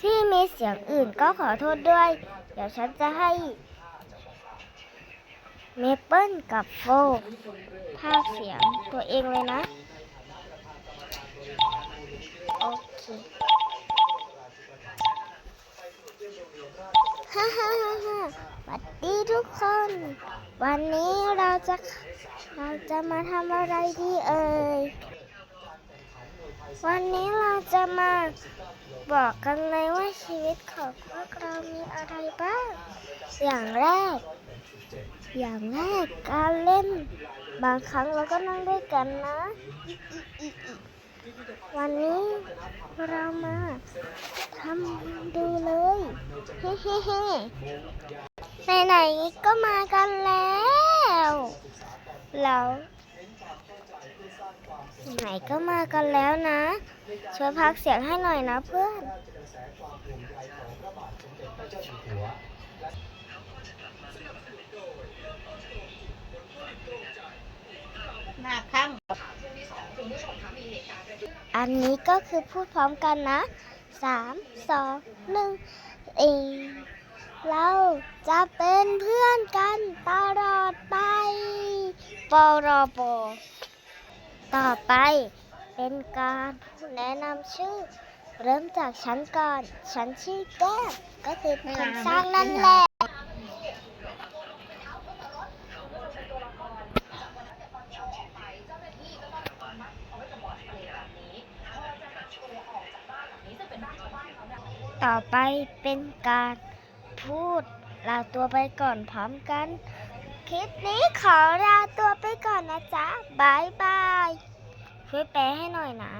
ที่มีเสียงอื่นก็ขอโทษด้วย เดี๋ยวฉันจะให้เมเปิลกับโฟภาคเสียงตัวเองเลยนะ โอเคฮ่าฮ่าฮ่าฮ่าสวัสดีทุกคน วันนี้เราจะเราจะมาทำอะไรดีเอ่ย วันนี้เรา จะมาบอกกันเลยว่าชีวิตของพวกเรามีอะไรบ้าง อย่างแรก อย่างแรกการเล่น บางครั้งเราก็นั่งด้วยกันนะ วันนี้เรามาทำดูเลยเฮ้เฮ้ไหนๆก็มากันแล้วเรา ไหนก็มากันแล้วนะ ช่วยพักเสียงให้หน่อยนะเพื่อนหน้าข้างอันนี้ก็คือพูดพร้อมกันนะสามสองหนึ่งเองเราจะเป็นเพื่อนกันตลอดไปปรป ต่อไปเป็นการแนะนำชื่อ เริ่มจากฉันก่อน ฉันชื่อแก้มก็คือคนสร้างนั่นแหละต่อไปเป็นการพูดลาตัวไปก่อนพร้อมกัน คลิปนี้ขอลา อนนะจ๊ะบายบายช่วยแปลให้หน่อยนะ